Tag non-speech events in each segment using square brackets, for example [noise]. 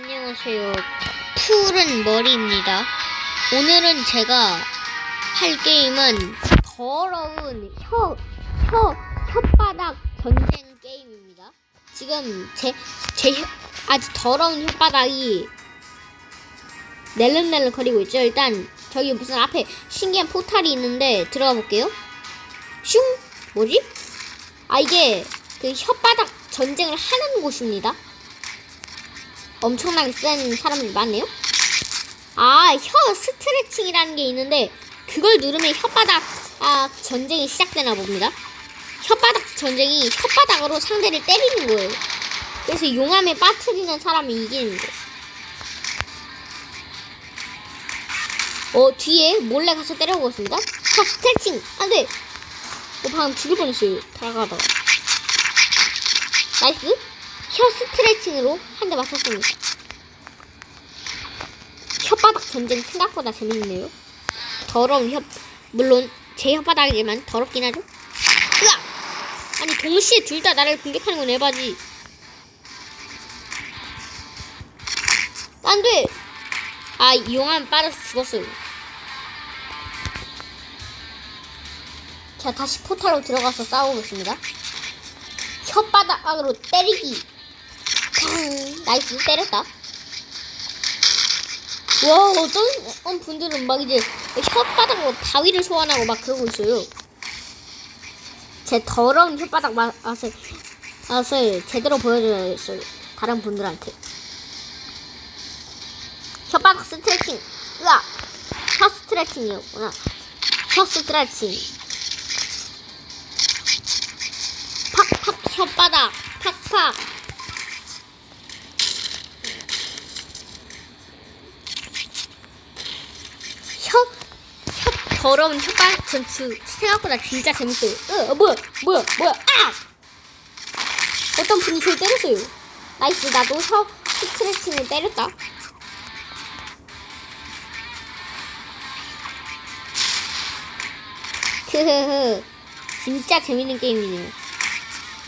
안녕하세요. 푸른 머리입니다. 오늘은 제가 할 게임은 더러운 혀, 혀, 혓바닥 전쟁 게임입니다. 지금 제, 제 혀- 아주 더러운 혓바닥이 낼름낼름 거리고 있죠. 일단 저기 무슨 앞에 신기한 포탈이 있는데 들어가 볼게요. 슝! 뭐지? 아, 이게 그 혓바닥 전쟁을 하는 곳입니다. 엄청나게 센 사람들이 많네요. 아, 혀 스트레칭이라는 게 있는데 그걸 누르면 혓바닥 아, 전쟁이 시작되나 봅니다. 혓바닥 전쟁이 혓바닥으로 상대를 때리는 거예요. 그래서 용암에 빠뜨리는 사람이 이기는 거예요. 어, 뒤에 몰래 가서 때려보겠습니다. 혀 스트레칭! 안 돼! 어, 방금 죽을 뻔했어요. 다가가다가. 나이스! 혀 스트레칭으로 한 대 맞췄습니다. 혓바닥 전쟁 생각보다 재밌네요. 더러운 혓, 물론 제 혓바닥이지만 더럽긴 하죠. 으악! 아니 동시에 둘 다 나를 공격하는 건 에바지. 안 돼! 아, 용암 빠져서 죽었어요. 자, 다시 포탈로 들어가서 싸우겠습니다. 혓바닥으로 때리기. 탕, [laughs] 나이스, 때렸다. 와, 어떤, 어떤 분들은 막 이제 혓바닥으로 바위를 소환하고 막 그러고 있어요. 제 더러운 혓바닥 맛- 맛을, 맛을 제대로 보여줘야겠어요. 다른 분들한테. 혓바닥 스트레칭. 으악! 혀 스트레칭이었구나. 혀 스트레칭. 팍팍 혓바닥. 팍팍. 혀, 혀 더러운 혓바닥 전투 생각보다 진짜 재밌어요. 어, 뭐야, 뭐야, 뭐야, 아! 어떤 분이 저를 때렸어요. 나이스, 나도 혀 스트레칭을 때렸다. 크흐흐, 진짜 재밌는 게임이네요.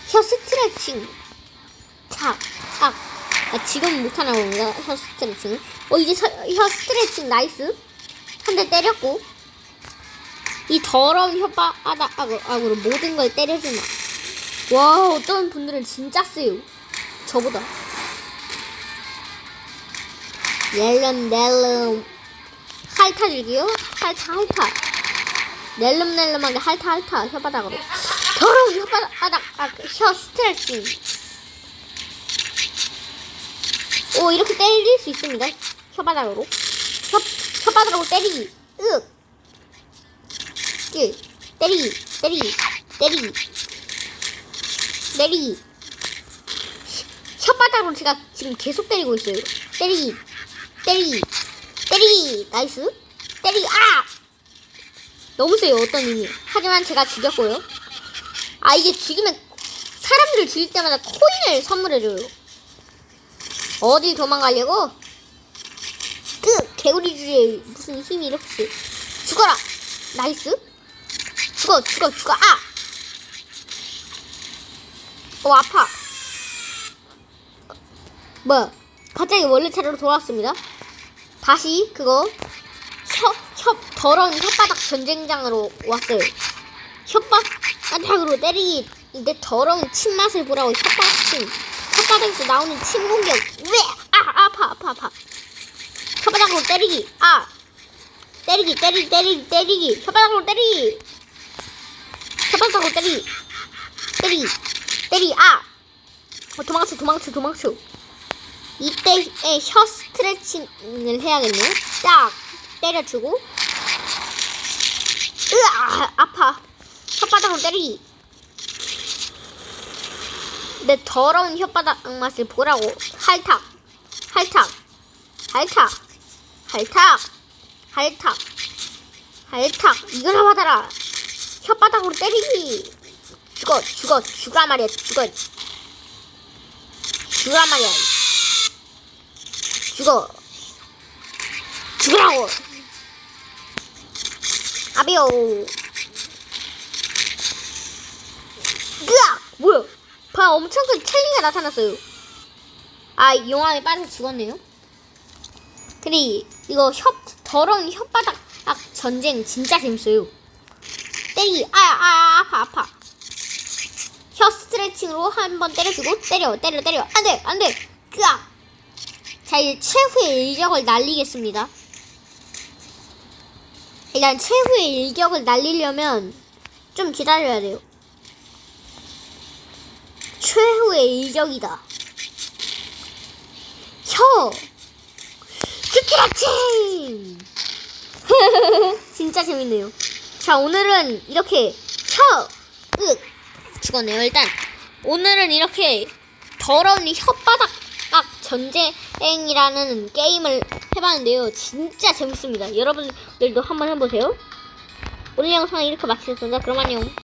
혀 스트레칭. 자, 아, 아 지금 못하나 봅니다. 혀 스트레칭. 어, 이제 서, 혀 스트레칭 나이스. 한 대 때렸고 이 더러운 혓바닥으로 모든 걸 때려주마 와 어떤 분들은 진짜 세요 저보다. 낼름 낼름. 핥아 줄게요. 핥아 낼름 낼름하게 핥아 핥아 혓바닥으로. 더러운 혓바닥. 아, 혀 스트레칭. 오 이렇게 때릴 수 있습니다. 혓바닥으로. 혓, 혓바닥으로 때리기. 으. 그, 때리기, 때리기, 때리기. 때리기. 혓바닥으로 제가 지금 계속 때리고 있어요. 때리기, 때리기, 때리기. 나이스. 때리기, 아! 너무 세요, 어떤 님이. 하지만 제가 죽였고요. 아, 이게 죽이면, 사람들을 죽일 때마다 코인을 선물해줘요. 어디 도망가려고? 그 개구리 주에 무슨 힘이 이렇게 죽어라 나이스 죽어 죽어 죽어 아! 어 아파 뭐야 갑자기 원래 차례로 돌아왔습니다 다시 그거 혀, 혀 더러운 혓바닥 전쟁장으로 왔어요 혓바닥으로 때리기 이제 더러운 침맛을 보라고 혓바닥 침 혓바닥에서 나오는 침 공격 왜! 아 아파 아파 아파 혓바닥으로 때리기. 아. 때리기, 때리기, 때리기, 때리기. 혓바닥으로 때리기. 혓바닥으로 때리기. 때리기. 때리기. 아. 어, 도망쳐, 도망쳐, 도망쳐. 이때에 혀 스트레칭을 해야겠네요. 딱 때려주고. 으아, 아파. 혓바닥으로 때리기. 내 더러운 혓바닥 맛을 보라고. 할탁. 할탁. 할탁. 할탁 할탁 할탁 이거나 받아라 혓바닥으로 때리기. 죽어 죽어 죽으라 말이야 죽어. 죽으라 말이야. 죽어. 죽으라고. 아비오. 으악! 뭐야? 봐 엄청 큰 첼리가 나타났어요. 아 용암에 빠져서 죽었네요. 그리 이거 혓 더러운 혓바닥 아, 전쟁 진짜 재밌어요. 때리기 아아 아, 아파 아파. 혀 스트레칭으로 한 번 때려주고 때려 때려 때려 안돼 안돼 자 이제 최후의 일격을 날리겠습니다. 일단 최후의 일격을 날리려면 좀 기다려야 돼요. 최후의 일격이다. 혀 스트레칭 [laughs] 진짜 재밌네요. 자 오늘은 이렇게 혀 윽 죽었네요. 일단 오늘은 이렇게 더러운 혓바닥 악 전쟁이라는 게임을 해봤는데요. 진짜 재밌습니다. 여러분들도 한번 해보세요. 오늘 영상은 이렇게 마치겠습니다. 그럼 안녕.